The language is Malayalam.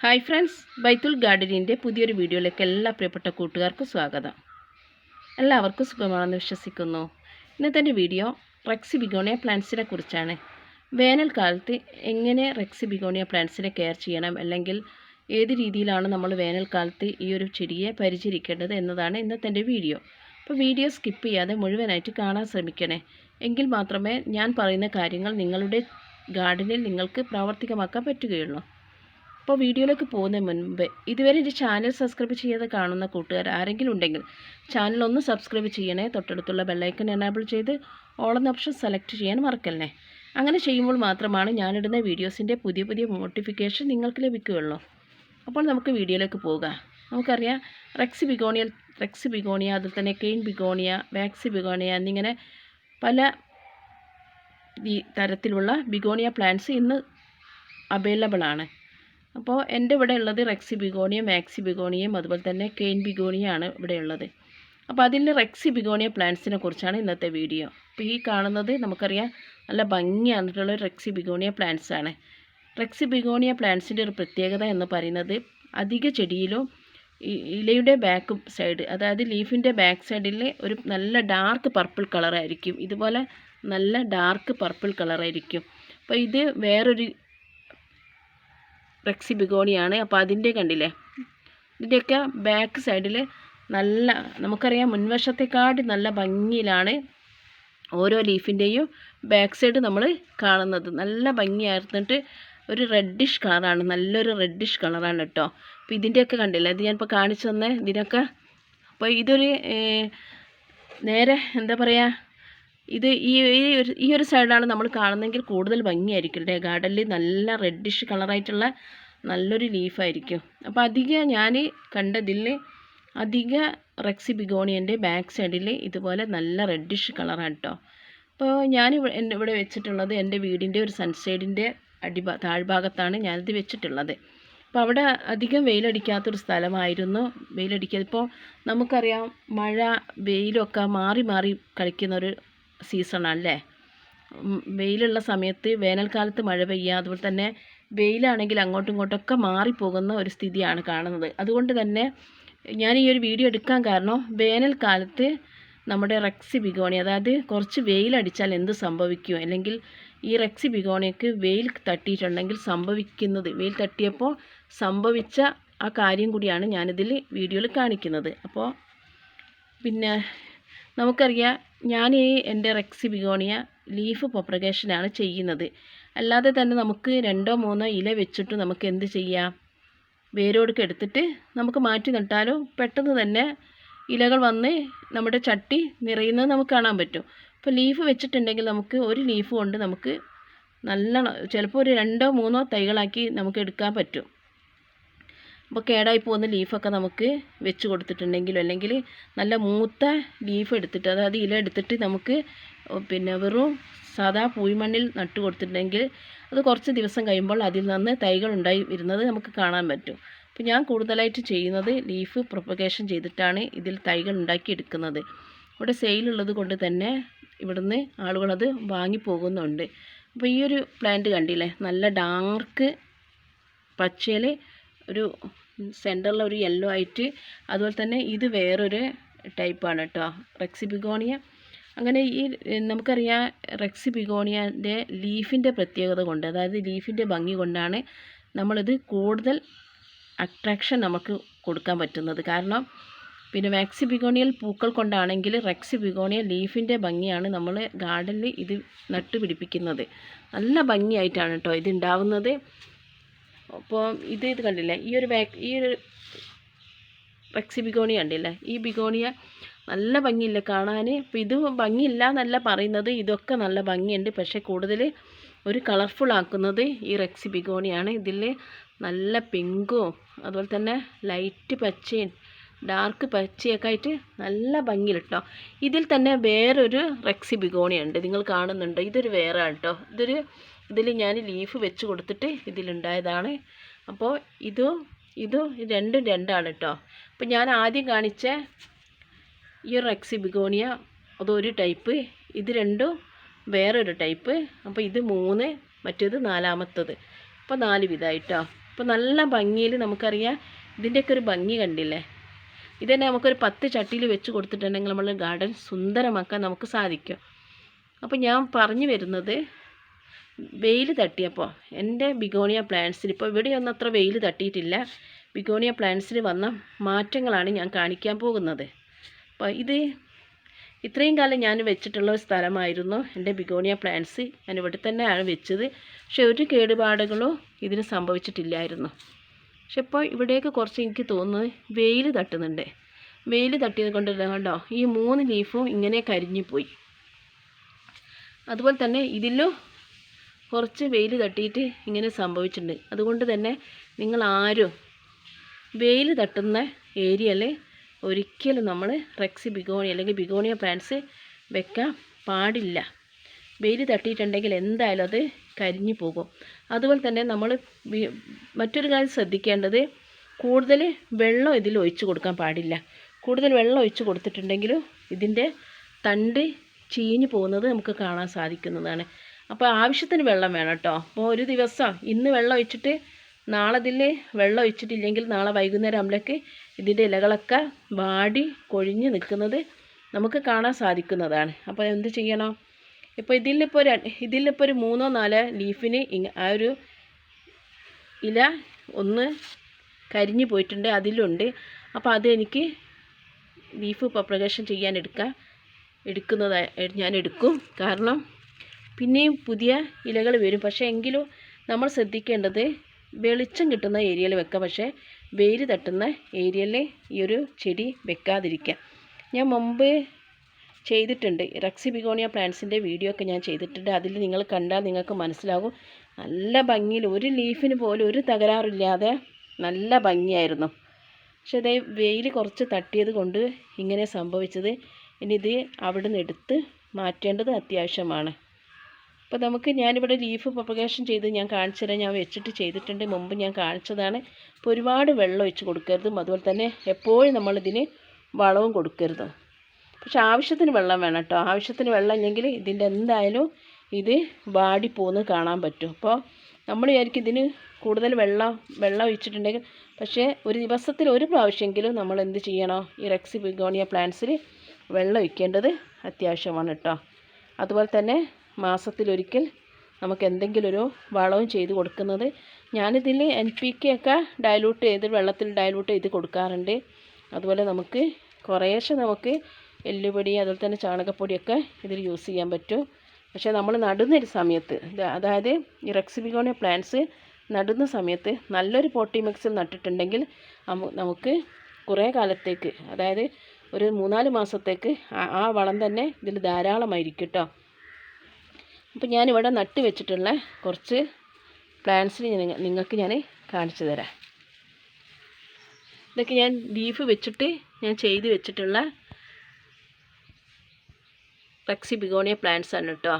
ഹായ് ഫ്രണ്ട്സ് ബൈത്തുൽ ഗാർഡനിന്റെ പുതിയൊരു വീഡിയോയിലേക്ക് എല്ലാ പ്രിയപ്പെട്ട കൂട്ടുകാർക്കും സ്വാഗതം. എല്ലാവർക്കും സുഖമാണെന്ന് വിശ്വസിക്കുന്നു. ഇന്നത്തെ എന്റെ വീഡിയോ റെക്സി ബിഗോണിയ പ്ലാന്റ്സിനെ കുറിച്ചാണ്. വേനൽക്കാലത്ത് എങ്ങനെ റെക്സി ബിഗോണിയ പ്ലാന്റ്സിനെ കെയർ ചെയ്യണം അല്ലെങ്കിൽ ഏത് രീതിയിലാണ് നമ്മൾ വേനൽക്കാലത്ത് ഈ ഒരു ചെടിയെ പരിചരിക്കേണ്ടത് എന്നതാണ് ഇന്നത്തെ എന്റെ വീഡിയോ. അപ്പോൾ വീഡിയോ സ്കിപ്പ് ചെയ്യാതെ മുഴുവനായിട്ട് കാണാൻ ശ്രമിക്കണേ. എങ്കിൽ മാത്രമേ ഞാൻ പറയുന്ന കാര്യങ്ങൾ നിങ്ങളുടെ ഗാർഡനിൽ നിങ്ങൾക്ക് പ്രാവർത്തികമാക്കാൻ പറ്റുകയുള്ളൂ. അപ്പോൾ വീഡിയോയിലേക്ക് പോകുന്നതിന് മുൻപ് ഇതുവരെ എന്റെ ചാനൽ സബ്സ്ക്രൈബ് ചെയ്യാതെ കാണുന്ന കൂട്ടുകാർ ആരെങ്കിലും ഉണ്ടെങ്കിൽ ചാനൽ ഒന്ന് സബ്സ്ക്രൈബ് ചെയ്യണേ. തൊട്ടടുത്തുള്ള ബെല്ലൈക്കൺ എനാബിൾ ചെയ്ത് ഓൾ എന്ന ഓപ്ഷൻ സെലക്ട് ചെയ്യാൻ മറക്കല്ലേ. അങ്ങനെ ചെയ്യുമ്പോൾ മാത്രമാണ് ഞാനിടുന്ന വീഡിയോസിന്റെ പുതിയ പുതിയ നോട്ടിഫിക്കേഷൻ നിങ്ങൾക്ക് ലഭിക്കുകയുള്ളൂ. അപ്പോൾ നമുക്ക് വീഡിയോയിലേക്ക് പോവുക നമുക്കറിയാം റെക്സ് ബിഗോണിയ റെക്സ് ബിഗോണിയ അതുപോലെ തന്നെ കെയിൻ ബിഗോണിയ വാക്സി ബിഗോണിയ എന്നിങ്ങനെ പല തരത്തിലുള്ള ബിഗോണിയ പ്ലാന്റ്സ് ഇന്ന് അവൈലബിൾ ആണ്. അപ്പോൾ എന്റെ ഇവിടെ ഉള്ളത് റെക്സി ബിഗോണിയ മാക്സി ബിഗോണിയയും അതുപോലെ തന്നെ കെയിൻ ബിഗോണിയാണ് ഇവിടെ ഉള്ളത്. അപ്പോൾ അതിൽ റെക്സി ബിഗോണിയ പ്ലാന്റ്സിനെ കുറിച്ചാണ് ഇന്നത്തെ വീഡിയോ. അപ്പോൾ ഈ കാണുന്നത് നമുക്കറിയാം നല്ല ഭംഗിയായിട്ടുള്ള റെക്സി ബിഗോണിയ പ്ലാന്റ്സ് ആണ്. റെക്സി ബിഗോണിയ പ്ലാന്റ്സിന്റെ ഒരു പ്രത്യേകത എന്ന് പറയുന്നത് അധിക ചെടിയിലും ഇലയുടെ ബാക്ക് സൈഡ് അതായത് ലീഫിന്റെ ബാക്ക് സൈഡിൽ ഒരു നല്ല ഡാർക്ക് പർപ്പിൾ കളറായിരിക്കും. ഇതുപോലെ നല്ല ഡാർക്ക് പർപ്പിൾ കളറായിരിക്കും. അപ്പോൾ ഇത് വേറൊരു റെക്സി ബിഗോണിയാണ്. അപ്പോൾ അതിന്റെ കണ്ടില്ലേ? ഇതിന്റെയൊക്കെ ബാക്ക് സൈഡിൽ നല്ല നമുക്കറിയാം മുൻവശത്തെക്കാട്ടി നല്ല ഭംഗിയിലാണ് ഓരോ ലീഫിന്റെയും ബാക്ക് സൈഡ് നമ്മൾ കാണുന്നത്. നല്ല ഭംഗിയായിരുന്നിട്ട് ഒരു റെഡിഷ് കളറാണ്. നല്ലൊരു റെഡിഷ് കളറാണ് കേട്ടോ. അപ്പോൾ ഇതിന്റെയൊക്കെ കണ്ടില്ല? ഇത് ഞാനിപ്പോൾ കാണിച്ചു തന്നെ ഇതിനൊക്കെ. അപ്പോൾ ഇതൊരു നേരെ എന്താ പറയുക ഇത് ഈ ഒരു ഈ ഒരു സൈഡാണ് നമ്മൾ കാണുന്നതെങ്കിൽ കൂടുതൽ ഭംഗിയായിരിക്കും അല്ലേ ഗാർഡനിൽ നല്ല റെഡിഷ് കളറായിട്ടുള്ള നല്ലൊരു ലീഫായിരിക്കും അപ്പോൾ അധികം ഞാൻ കണ്ടതിൽ അധിക റെക്സി ബിഗോണിയന്റെ ബാക്ക് സൈഡിൽ ഇതുപോലെ നല്ല റെഡിഷ് കളറാണ് കേട്ടോ അപ്പോൾ ഞാൻ ഇവിടെ വെച്ചിട്ടുള്ളത് എന്റെ വീടിന്റെ ഒരു സൺസൈഡിന്റെ അടിഭാ താഴ്ഭാഗത്താണ് ഞാനിത് വെച്ചിട്ടുള്ളത്. അപ്പോൾ അവിടെ അധികം വെയിലടിക്കാത്തൊരു സ്ഥലമായിരുന്നു. വെയിലടിക്കാതെ ഇപ്പോൾ നമുക്കറിയാം മഴ വെയിലൊക്കെ മാറി മാറി കളിക്കുന്നൊരു സീസണല്ലേ വെയിലുള്ള സമയത്ത് വേനൽക്കാലത്ത് മഴ പെയ്യുക അതുപോലെ തന്നെ വെയിലാണെങ്കിൽ അങ്ങോട്ടും ഇങ്ങോട്ടൊക്കെ മാറിപ്പോകുന്ന ഒരു സ്ഥിതിയാണ് കാണുന്നത്. അതുകൊണ്ട് തന്നെ ഞാൻ ഈ ഒരു വീഡിയോ എടുക്കാൻ കാരണം വേനൽക്കാലത്ത് നമ്മുടെ റെക്സി ബിഗോണി അതായത് കുറച്ച് വെയിലടിച്ചാൽ എന്ത് സംഭവിക്കും? അല്ലെങ്കിൽ ഈ റെക്സി ബിഗോണിയൊക്ക് വെയിൽ തട്ടിയിട്ടുണ്ടെങ്കിൽ സംഭവിക്കുന്നത് വെയിൽ തട്ടിയപ്പോൾ സംഭവിച്ച ആ കാര്യം കൂടിയാണ് ഞാനിതിൽ വീഡിയോയിൽ കാണിക്കുന്നത്. അപ്പോൾ പിന്നെ നമുക്കറിയാം ഞാൻ ഈ എന്റെ റെക്സി ബിഗോണിയ ലീഫ് പ്രൊപ്പഗേഷനാണ് ചെയ്യുന്നത്. അല്ലാതെ തന്നെ നമുക്ക് രണ്ടോ മൂന്നോ ഇല വെച്ചിട്ട് നമുക്ക് എന്ത് ചെയ്യാം? വേരോടൊക്കെ എടുത്തിട്ട് നമുക്ക് മാറ്റി നട്ടാലും? പെട്ടെന്ന് തന്നെ ഇലകൾ വന്ന് നമ്മുടെ ചട്ടി നിറയുന്നത് നമുക്ക് കാണാൻ പറ്റും. അപ്പോൾ ലീഫ് വെച്ചിട്ടുണ്ടെങ്കിൽ നമുക്ക് ഒരു ലീഫ് കൊണ്ട് നമുക്ക് നല്ല ചിലപ്പോൾ ഒരു രണ്ടോ മൂന്നോ തൈകളാക്കി നമുക്ക് എടുക്കാൻ പറ്റും. അപ്പോൾ കേടായി പോകുന്ന ലീഫൊക്കെ നമുക്ക് വെച്ച് കൊടുത്തിട്ടുണ്ടെങ്കിലും അല്ലെങ്കിൽ നല്ല മൂത്ത ലീഫ് എടുത്തിട്ട് അതായത് ഇല എടുത്തിട്ട് നമുക്ക് പിന്നെ വെറും സാധാ പൂയ്മണ്ണിൽ നട്ട് കൊടുത്തിട്ടുണ്ടെങ്കിൽ അത് കുറച്ച് ദിവസം കഴിയുമ്പോൾ അതിൽ നിന്ന് തൈകൾ ഉണ്ടായി വരുന്നത് നമുക്ക് കാണാൻ പറ്റും. അപ്പോൾ ഞാൻ കൂടുതലായിട്ട് ചെയ്യുന്നത് ലീഫ് പ്രൊപ്പഗേഷൻ ചെയ്തിട്ടാണ് ഇതിൽ തൈകൾ ഉണ്ടാക്കി എടുക്കുന്നത്. ഇവിടെ സെയിലുള്ളത് കൊണ്ട് തന്നെ ഇവിടുന്ന് ആളുകളത് വാങ്ങിപ്പോകുന്നുണ്ട് അപ്പോൾ ഈ ഒരു പ്ലാന്റ് കണ്ടില്ലേ? നല്ല ഡാർക്ക് പച്ചയിൽ ഒരു സെന്ററിൽ ഒരു യെല്ലോ ആയിട്ട് അതുപോലെ തന്നെ ഇത് വേറൊരു ടൈപ്പാണ് കേട്ടോ റെക്സി ബിഗോണിയ അങ്ങനെ ഈ നമുക്കറിയാം റെക്സി ബിഗോണിയന്റെ ലീഫിന്റെ പ്രത്യേകത കൊണ്ട് അതായത് ലീഫിന്റെ ഭംഗി കൊണ്ടാണ് നമ്മളിത് കൂടുതൽ അട്രാക്ഷൻ നമുക്ക് കൊടുക്കാൻ പറ്റുന്നത്. കാരണം പിന്നെ മാക്സി ബിഗോണിയൽ പൂക്കൾ കൊണ്ടാണെങ്കിൽ റെക്സി ബിഗോണിയ ലീഫിന്റെ ഭംഗിയാണ് നമ്മൾ ഗാർഡനിൽ ഇത് നട്ടുപിടിപ്പിക്കുന്നത്. നല്ല ഭംഗിയായിട്ടാണ് കേട്ടോ ഇത് ഉണ്ടാവുന്നത്. അപ്പോൾ ഇത് ഇത് കണ്ടില്ലേ? ഈ ഒരു വാക് ഈ ഒരു റെക്സി ബിഗോണിയ കണ്ടില്ലേ? ഈ ബിഗോണിയ നല്ല ഭംഗിയില്ല കാണാൻ ഇപ്പോൾ ഇത് ഭംഗിയില്ല എന്നല്ല പറയുന്നത്. ഇതൊക്കെ നല്ല ഭംഗിയുണ്ട്. പക്ഷേ കൂടുതൽ ഒരു കളർഫുൾ ആക്കുന്നത് ഈ റെക്സി ബിഗോണിയാണ്. ഇതിൽ നല്ല പിങ്കും അതുപോലെ തന്നെ ലൈറ്റ് പച്ചയും ഡാർക്ക് പച്ചയൊക്കെ ആയിട്ട് നല്ല ഭംഗിയിൽ കേട്ടോ ഇതിൽ തന്നെ വേറൊരു റെക്സി ബിഗോണിയുണ്ട്. നിങ്ങൾ കാണുന്നുണ്ട്? ഇതൊരു വേറെ കേട്ടോ ഇതൊരു ഇതിൽ ഞാൻ ലീഫ് വെച്ച് കൊടുത്തിട്ട് ഇതിലുണ്ടായതാണ്. അപ്പോൾ ഇതും ഇതും രണ്ടും രണ്ടാണ് കേട്ടോ അപ്പോൾ ഞാൻ ആദ്യം കാണിച്ച ഈ റെക്സി ബിഗോണിയ അതൊരു ടൈപ്പ് ഇത് രണ്ടും വേറൊരു ടൈപ്പ്. അപ്പോൾ ഇത് മൂന്ന് മറ്റേത് നാലാമത്തത്. അപ്പോൾ നാല് വിധമായിട്ടോ അപ്പോൾ നല്ല ഭംഗിയിൽ നമുക്കറിയാം ഇതിന്റെയൊക്കെ ഒരു ഭംഗി കണ്ടില്ലേ? ഇതന്നെ നമുക്കൊരു പത്ത് ചട്ടിയിൽ വെച്ച് കൊടുത്തിട്ടുണ്ടെങ്കിൽ നമ്മൾ ഗാർഡൻ സുന്ദരമാക്കാൻ നമുക്ക് സാധിക്കും. അപ്പോൾ ഞാൻ പറഞ്ഞു വരുന്നത് വെയിൽ തട്ടിയപ്പോൾ എന്റെ ബിഗോണിയ പ്ലാന്റ്സിൽ ഇപ്പോൾ ഇവിടെയൊന്നും അത്ര വെയിൽ തട്ടിയിട്ടില്ല. ബിഗോണിയ പ്ലാന്റ്സിൽ വന്ന മാറ്റങ്ങളാണ് ഞാൻ കാണിക്കാൻ പോകുന്നത്. അപ്പോൾ ഇത് ഇത്രയും കാലം ഞാൻ വെച്ചിട്ടുള്ള ഒരു സ്ഥലമായിരുന്നു. എന്റെ ബിഗോണിയ പ്ലാന്റ്സ് ഞാൻ ഇവിടെ തന്നെയാണ് വെച്ചത്. പക്ഷെ ഒരു കേടുപാടുകളോ ഇതിന് സംഭവിച്ചിട്ടില്ലായിരുന്നു. പക്ഷെ ഇപ്പോൾ ഇവിടേക്ക് കുറച്ച് എനിക്ക് തോന്നുന്നത് വെയിൽ തട്ടുന്നുണ്ട്. വെയിൽ തട്ടിയത് കൊണ്ടല്ല കണ്ടോ ഈ മൂന്ന് ലീഫും ഇങ്ങനെ കരിഞ്ഞു പോയി അതുപോലെ തന്നെ ഇതിലും കുറച്ച് വെയിൽ തട്ടിയിട്ട് ഇങ്ങനെ സംഭവിച്ചിട്ടുണ്ട്. അതുകൊണ്ട് തന്നെ നിങ്ങൾ ആരും വെയിൽ തട്ടുന്ന ഏരിയയിൽ ഒരിക്കലും നമ്മൾ റെക്സി ബിഗോണി അല്ലെങ്കിൽ ബിഗോണിയ പ്ലാന്റ്സ് വെക്കാൻ പാടില്ല. വെയിൽ തട്ടിയിട്ടുണ്ടെങ്കിൽ എന്തായാലും അത് കരിഞ്ഞു പോകും. അതുപോലെ തന്നെ നമ്മൾ മറ്റൊരു കാര്യം ശ്രദ്ധിക്കേണ്ടത് കൂടുതൽ വെള്ളം ഇതിൽ ഒഴിച്ചു കൊടുക്കാൻ പാടില്ല. കൂടുതൽ വെള്ളം ഒഴിച്ചു കൊടുത്തിട്ടുണ്ടെങ്കിലും ഇതിന്റെ തണ്ട് ചീഞ്ഞു പോകുന്നത് നമുക്ക് കാണാൻ സാധിക്കുന്നതാണ്. അപ്പോൾ ആവശ്യത്തിന് വെള്ളം വേണം കേട്ടോ. അപ്പോൾ ഒരു ദിവസം ഇന്ന് വെള്ളം ഒഴിച്ചിട്ട് നാളെ ഇതിൽ വെള്ളം ഒഴിച്ചിട്ടില്ലെങ്കിൽ നാളെ വൈകുന്നേരം ആകുമ്പോഴേക്ക് ഇതിന്റെ ഇലകളൊക്കെ വാടി കൊഴിഞ്ഞ് നിൽക്കുന്നത് നമുക്ക് കാണാൻ സാധിക്കുന്നതാണ്. അപ്പോൾ എന്ത് ചെയ്യണം? ഇപ്പോൾ ഇതിലിപ്പോൾ ഒരു ഇതിലിപ്പോൾ ഒരു മൂന്നോ നാലോ ലീഫിന് ആ ഒരു ഇല ഒന്ന് കരിഞ്ഞു പോയിട്ടുണ്ട് അതിലുണ്ട്. അപ്പോൾ അതെനിക്ക് ലീഫ് പ്രകാശം ചെയ്യാൻ എടുക്കാം എടുക്കുന്നതായി ഞാൻ എടുക്കും. കാരണം പിന്നെയും പുതിയ ഇലകൾ വരും. പക്ഷേ എങ്കിലും നമ്മൾ ശ്രദ്ധിക്കേണ്ടത് വെളിച്ചം കിട്ടുന്ന ഏരിയയിൽ വെക്കുക പക്ഷേ വെയിൽ തട്ടുന്ന ഏരിയയിൽ ഈ ഒരു ചെടി വെക്കാതിരിക്കുക. ഞാൻ മുമ്പ് ചെയ്തിട്ടുണ്ട്. റക്സി ബിഗോണിയ പ്ലാന്റ്സിന്റെ വീഡിയോ ഒക്കെ ഞാൻ ചെയ്തിട്ടുണ്ട്. അതിൽ നിങ്ങൾ കണ്ടാൽ നിങ്ങൾക്ക് മനസ്സിലാകും. നല്ല ഭംഗിയിൽ ഒരു ലീഫിന് പോലും ഒരു തകരാറില്ലാതെ നല്ല ഭംഗിയായിരുന്നു. പക്ഷേ അതേ വെയിൽ കുറച്ച് തട്ടിയത് കൊണ്ട് ഇങ്ങനെ സംഭവിച്ചത്. ഇനി ഇത് അവിടെ നിന്ന് എടുത്ത് മാറ്റേണ്ടത് അത്യാവശ്യമാണ്. അപ്പോൾ നമുക്ക് ഞാനിവിടെ ലീഫ് പ്രൊപ്പഗേഷൻ ചെയ്ത് ഞാൻ കാണിച്ചു തരാം ഞാൻ വെച്ചിട്ട് ചെയ്തിട്ടുണ്ട്. മുമ്പ് ഞാൻ കാണിച്ചതാണ്. അപ്പോൾ ഒരുപാട് വെള്ളം ഒഴിച്ച് കൊടുക്കരുതും. അതുപോലെ തന്നെ എപ്പോഴും നമ്മളിതിന് വളവും കൊടുക്കരുത്. പക്ഷെ ആവശ്യത്തിന് വെള്ളം വേണം കേട്ടോ. ആവശ്യത്തിന് വെള്ളം ഇല്ലെങ്കിൽ ഇതിന്റെ എന്തായാലും ഇത് വാടിപ്പോന്ന് കാണാൻ പറ്റും. അപ്പോൾ നമ്മൾ വിചാരിക്കും ഇതിന് കൂടുതൽ വെള്ളം വെള്ളം ഒഴിച്ചിട്ടുണ്ടെങ്കിൽ പക്ഷേ ഒരു ദിവസത്തിൽ ഒരു പ്രാവശ്യമെങ്കിലും നമ്മൾ എന്ത് ചെയ്യണോ? ഈ റെക്സി ബിഗോണിയ പ്ലാന്റ്സിൽ വെള്ളം ഒഴിക്കേണ്ടത് അത്യാവശ്യമാണ് കേട്ടോ. അതുപോലെ തന്നെ മാസത്തിലൊരിക്കൽ നമുക്ക് എന്തെങ്കിലും ഒരു വളവും ചെയ്ത് കൊടുക്കുന്നത്. ഞാനിതിൽ എൻ പി കെ ഒക്കെ ഡയലൂട്ട് ചെയ്ത് വെള്ളത്തിൽ ഡയലൂട്ട് ചെയ്ത് കൊടുക്കാറുണ്ട്. അതുപോലെ നമുക്ക് കുറേശ്ശെ നമുക്ക് എല്ലുപൊടി അതുപോലെ തന്നെ ചാണകപ്പൊടിയൊക്കെ ഇതിൽ യൂസ് ചെയ്യാൻ പറ്റും. പക്ഷേ നമ്മൾ നടുന്നൊരു സമയത്ത് അതായത് ഈ റെക്സിബിഗോണിയ പ്ലാന്റ്സ് നടുന്ന സമയത്ത് നല്ലൊരു പോട്ടി മിക്സിൽ നട്ടിട്ടുണ്ടെങ്കിൽ നമുക്ക് കുറേ കാലത്തേക്ക് അതായത് ഒരു മൂന്നാൽ മാസത്തേക്ക് ആ- വളം തന്നെ ഇതിൽ ധാരാളമായിരിക്കും കേട്ടോ അപ്പോൾ ഞാനിവിടെ നട്ട് വെച്ചിട്ടുള്ള കുറച്ച് പ്ലാന്റ്സിന് ഞാൻ നിങ്ങൾക്ക് ഞാൻ കാണിച്ചു തരാം. ഇതൊക്കെ ഞാൻ ബീഫ് വെച്ചിട്ട് ഞാൻ ചെയ്ത് വെച്ചിട്ടുള്ള ഫ്ലക്സി ബിഗോണിയ പ്ലാന്റ്സ് ആണ് കേട്ടോ